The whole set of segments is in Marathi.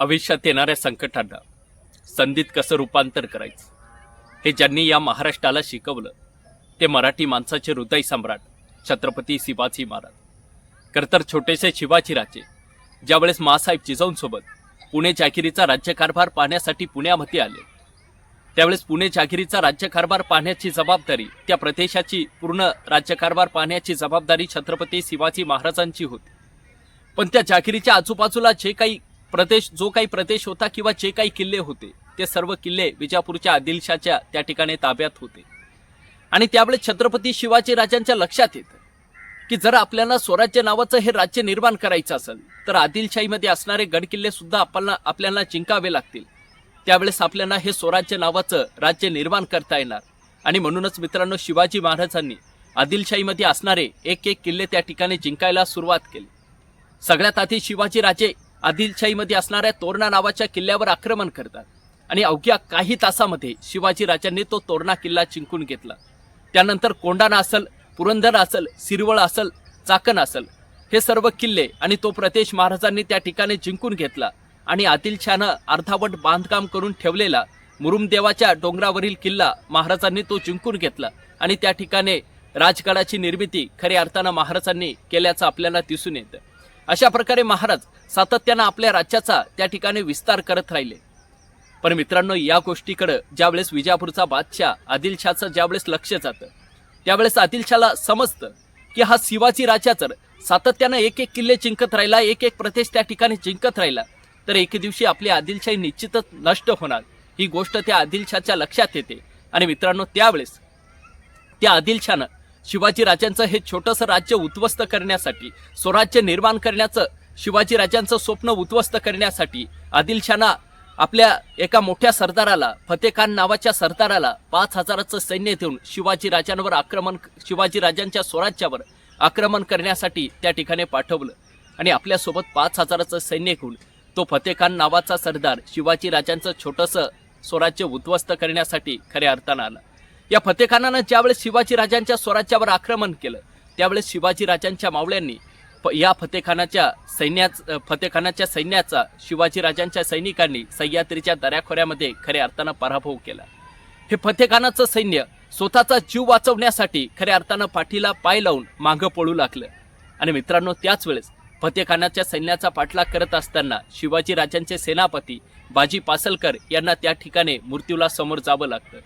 आयुष्यात येणाऱ्या संकटांना संधीत कसं रूपांतर करायचं? हे ज्यांनी या महाराष्ट्राला शिकवलं ते मराठी माणसाचे हृदय सम्राट छत्रपती शिवाजी महाराज. खरं छोटेसे शिवाजी राजे ज्यावेळेस मासाहेब जिजाऊंसोबत पुणे जागिरीचा राज्यकारभार पाहण्यासाठी पुण्यामध्ये आले त्यावेळेस पुणे जागिरीचा राज्यकारभार पाहण्याची जबाबदारी त्या प्रदेशाची पूर्ण राज्यकारभार पाहण्याची जबाबदारी छत्रपती शिवाजी महाराजांची होती. पण त्या जागिरीच्या आजूबाजूला जे काही प्रदेश जो काही प्रदेश होता किंवा जे काही किल्ले होते ते सर्व किल्ले विजापूरच्या आदिलशाच्या त्या ठिकाणी ताब्यात होते. आणि त्यावेळेस छत्रपती शिवाजी राजांच्या लक्षात येतं की जर आपल्याला स्वराज्य नावाचं हे राज्य निर्माण करायचं असेल तर आदिलशाहीमध्ये असणारे गडकिल्ले सुद्धा आपल्याला आपल्याला जिंकावे लागतील. त्यावेळेस आपल्याला हे स्वराज्य नावाचं राज्य निर्माण करता येणार. आणि म्हणूनच मित्रांनो शिवाजी महाराजांनी आदिलशाहीमध्ये असणारे एक एक किल्ले त्या ठिकाणी जिंकायला सुरुवात केली. सगळ्यात आधी शिवाजी राजे आदिलशाहीमध्ये असणाऱ्या तोरणा नावाच्या किल्ल्यावर आक्रमण करतात. आणि अवघ्या काही तासामध्ये शिवाजी राजांनी तो तोरणा किल्ला जिंकून घेतला. त्यानंतर कोंडाना असल पुरंदर असल सिरवळ असल चाकण असल हे सर्व किल्ले आणि तो प्रदेश महाराजांनी त्या ठिकाणी जिंकून घेतला आणि आदिलशानं अर्धावट बांधकाम करून ठेवलेला मुरुमदेवाच्या डोंगरावरील किल्ला महाराजांनी तो जिंकून घेतला आणि त्या ठिकाणी राजगडाची निर्मिती खऱ्या अर्थानं महाराजांनी केल्याचं आपल्याला दिसून येतं. अशा प्रकारे महाराज सातत्यानं आपल्या राज्याचा त्या ठिकाणी विस्तार करत राहिले. पण मित्रांनो या गोष्टीकडे ज्यावेळेस विजापूरचा बादशाह आदिलशाचं ज्यावेळेस लक्ष जातं त्यावेळेस आदिलशाला समजतं की हा शिवाजी राजा जर सातत्यानं एक एक किल्ले जिंकत राहिला एक एक प्रदेश त्या ठिकाणी जिंकत राहिला तर एके दिवशी आपली आदिलशाही निश्चितच नष्ट होणार. ही गोष्ट त्या आदिलशाच्या लक्षात येते. आणि मित्रांनो त्यावेळेस त्या आदिलशानं शिवाजी राजांचं हे छोटंसं राज्य उद्ध्वस्त करण्यासाठी स्वराज्य निर्माण करण्याचं शिवाजी राजांचं स्वप्न उद्ध्वस्त करण्यासाठी आदिलशाना आपल्या एका मोठ्या सरदाराला फतेखान नावाच्या सरदाराला पाच हजाराचं सैन्य देऊन शिवाजी राजांवर आक्रमण शिवाजी राजांच्या स्वराज्यावर आक्रमण करण्यासाठी त्या ठिकाणी पाठवलं. आणि आपल्यासोबत पाच हजाराचं सैन्य घेऊन तो फतेखान नावाचा सरदार शिवाजी राजांचं छोटंसं स्वराज्य उद्ध्वस्त करण्यासाठी खऱ्या अर्थानं आला. या फतेखानानं ज्यावेळेस शिवाजी राजांच्या स्वराज्यावर आक्रमण केलं त्यावेळेस शिवाजी राजांच्या मावळ्यांनी या फतेखानाच्या सैन्याच फतेखानाच्या सैन्याचा शिवाजी राजांच्या सैनिकांनी सह्याद्रीच्या दऱ्याखोऱ्यामध्ये खऱ्या अर्थानं पराभव केला. हे फतेखानाचं सैन्य स्वतःचा जीव वाचवण्यासाठी खऱ्या अर्थानं पाठीला पाय लावून मागं पळू लागलं. आणि मित्रांनो त्याच वेळेस फतेखानाच्या सैन्याचा पाठलाग करत असताना शिवाजी राजांचे सेनापती बाजी पासलकर यांना त्या ठिकाणी मृत्यूला समोर जावं लागतं.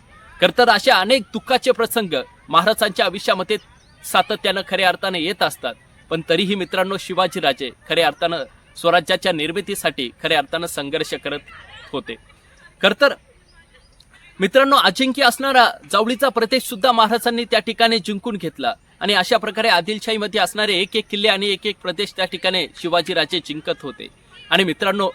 तर असे अनेक दुःखाचे प्रसंग महाराजांच्या आयुष्यामध्ये सातत्यानं खऱ्या अर्थानं येत असतात. पण तरीही मित्रांनो शिवाजीराजे खऱ्या अर्थानं स्वराज्याच्या निर्मितीसाठी खऱ्या अर्थानं संघर्ष करत होते. खरं तर मित्रांनो अजिंक्य असणारा जावळीचा प्रदेश सुद्धा महाराजांनी त्या ठिकाणी जिंकून घेतला. आणि अशा प्रकारे आदिलशाहीमध्ये असणारे एक एक किल्ले आणि एक एक प्रदेश त्या ठिकाणी शिवाजीराजे जिंकत होते. आणि मित्रांनो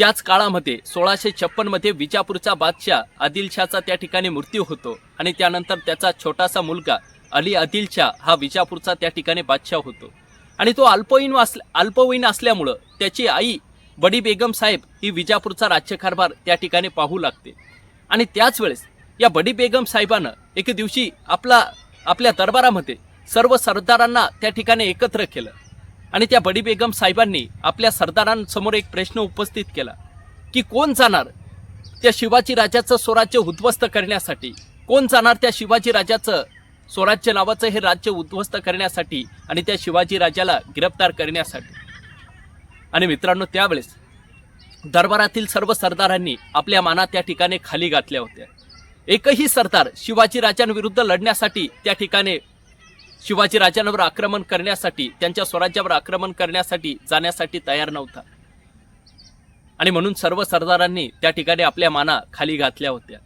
त्याच काळामध्ये सोळाशे छप्पनमध्ये विजापूरचा बादशाह आदिलशाचा त्या ठिकाणी मृत्यू होतो आणि त्यानंतर त्याचा छोटासा मुलगा अली आदिलशाह हा विजापूरचा त्या ठिकाणी बादशाह होतो. आणि तो अल्पवयीन असल्या अल्पवयीन असल्यामुळं त्याची आई बडी बेगम साहेब ही विजापूरचा राज्यकारभार त्या ठिकाणी पाहू लागते. आणि त्याच वेळेस या बडी बेगम साहेबानं एके दिवशी आपला आपल्या दरबारामध्ये सर्व सरदारांना त्या ठिकाणी एकत्र केलं. आणि त्या बडी बेगम साहेबांनी आपल्या सरदारांसमोर एक प्रश्न उपस्थित केला की कोण जाणार त्या शिवाजी राजाचं स्वराज्य उद्ध्वस्त करण्यासाठी? कोण जाणार त्या शिवाजी राजाचं स्वराज्य नावाचं हे राज्य उद्ध्वस्त करण्यासाठी आणि त्या शिवाजी राजाला गिरफ्तार करण्यासाठी? आणि मित्रांनो त्यावेळेस दरबारातील सर्व सरदारांनी आपल्या माना त्या ठिकाणी खाली घातल्या होत्या. एकही सरदार शिवाजी राजांविरुद्ध लढण्यासाठी त्या ठिकाणी शिवाजी राजांवर आक्रमण करण्यासाठी त्यांच्या स्वराज्यावर आक्रमण करण्यासाठी जाण्यासाठी तयार नव्हता. आणि म्हणून सर्व सरदारांनी त्या ठिकाणी आपल्या माना खाली घातल्या होत्या.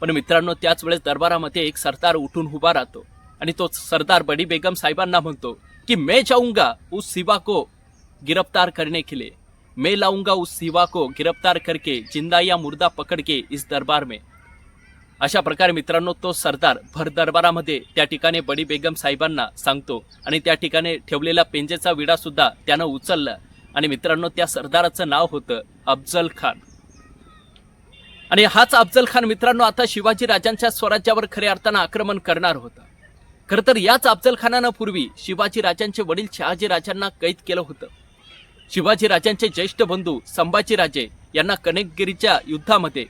पण मित्रांनो त्याच वेळेस दरबारामध्ये एक सरदार उठून उभा राहतो. आणि तो सरदार बडी बेगम साहेबांना म्हणतो की मैं जाऊंगा उस सिवा को गिरफ्तार करने के लिए. मैं लाऊंगा उस सिवा को गिरफ्तार करके जिंदा या मुर्दा पकड़ के इस दरबार में. अशा प्रकारे मित्रांनो तो सरदार भर दरबारामध्ये त्या ठिकाणी बडी बेगम साहेबांना सांगतो आणि त्या ठिकाणी ठेवलेला पेंजेचा विडा सुद्धा त्यानं उचलला. आणि मित्रांनो त्या सरदाराचं नाव होतं अफजल खान. आणि हाच अफजल खान मित्रांनो आता शिवाजी राजांच्या स्वराज्यावर खऱ्या अर्थानं आक्रमण करणार होता. खरं तर याच अफजल खानानं पूर्वी शिवाजी राजांचे वडील शहाजी राजांना कैद केलं होतं. शिवाजी राजांचे ज्येष्ठ बंधू संभाजी राजे यांना कनेकगिरीच्या युद्धामध्ये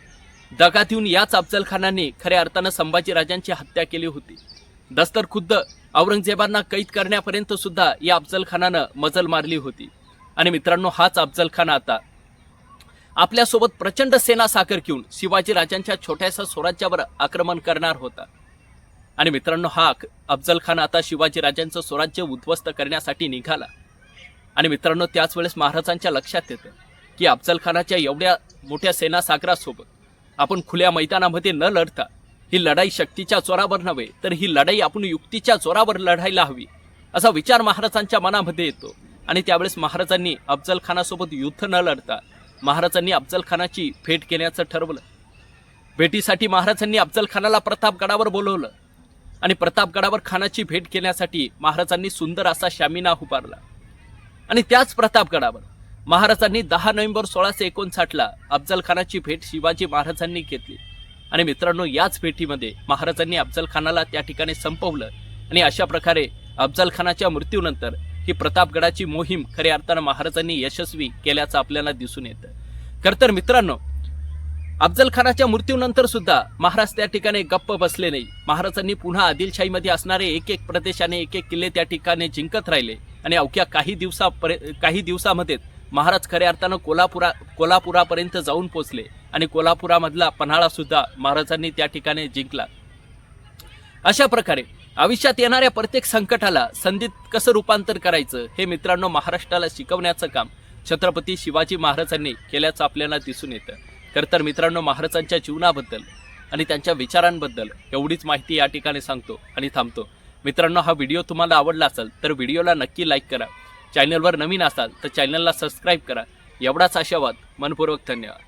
दगा देऊन याच अफजलखानांनी खऱ्या अर्थानं संभाजीराजांची हत्या केली होती. दस्तर खुद्द औरंगजेबांना कैद करण्यापर्यंत सुद्धा या अफजलखानानं मजल मारली होती. आणि मित्रांनो हाच अफजलखान आता. आपल्यासोबत प्रचंड सेना साखर घेऊन शिवाजी राजांच्या छोट्याशा स्वराज्यावर आक्रमण करणार होता. आणि मित्रांनो हा अफजलखान आता शिवाजी राजांचं स्वराज्य उद्ध्वस्त करण्यासाठी निघाला. आणि मित्रांनो त्याच वेळेस महाराजांच्या लक्षात येतं की अफजलखानाच्या एवढ्या मोठ्या सेना सागरासोबत आपण खुल्या मैदानामध्ये न लढता ही लढाई शक्तीच्या जोरावर नव्हे तर ही लढाई आपण युक्तीच्या जोरावर लढायला हवी असा विचार महाराजांच्या मनामध्ये येतो. आणि त्यावेळेस महाराजांनी अफजल खानासोबत युद्ध न लढता महाराजांनी अफजल खानाची भेट घेण्याचं ठरवलं. भेटीसाठी महाराजांनी अफजल खानाला प्रतापगडावर बोलवलं. आणि प्रतापगडावर खानाची भेट घेण्यासाठी महाराजांनी सुंदर असा शामिना उभारला. आणि त्याच प्रतापगडावर महाराजांनी दहा नोव्हेंबर सोळाशे एकोणसाठला अफजल खानाची भेट शिवाजी महाराजांनी घेतली. आणि मित्रांनो याच भेटीमध्ये महाराजांनी अफजल खानाला त्या ठिकाणी संपवलं. आणि अशा प्रकारे अफजल खानाच्या मृत्यूनंतर ही प्रतापगडाची मोहीम खऱ्या अर्थानं महाराजांनी यशस्वी केल्याचं आपल्याला दिसून येतं. खर तर मित्रांनो अफजल खानाच्या मृत्यूनंतर सुद्धा महाराज त्या ठिकाणी गप्प बसले नाही. महाराजांनी पुन्हा आदिलशाहीमध्ये असणारे एक एक प्रदेशाने एक एक किल्ले त्या ठिकाणी जिंकत राहिले. आणि अवघ्या काही दिवसापरे काही दिवसामध्येच महाराज खऱ्या अर्थानं कोल्हापुरा कोल्हापुरापर्यंत जाऊन पोचले आणि कोल्हापुरामधला पन्हाळा सुद्धा महाराजांनी त्या ठिकाणी जिंकला. अशा प्रकारे आयुष्यात येणाऱ्या प्रत्येक संकटाला संधीत कसं रूपांतर करायचं हे मित्रांनो महाराष्ट्राला शिकवण्याचं काम छत्रपती शिवाजी महाराजांनी केल्याचं आपल्याला दिसून येतं. खरं तर मित्रांनो महाराजांच्या जीवनाबद्दल आणि त्यांच्या विचारांबद्दल एवढीच माहिती या ठिकाणी सांगतो आणि थांबतो. मित्रांनो हा व्हिडिओ तुम्हाला आवडला असेल तर व्हिडिओला नक्की लाईक करा. चॅनलवर नवीन असाल तर चॅनलला सबस्क्राईब करा. एवढाच आशावाद. मनपूर्वक धन्यवाद.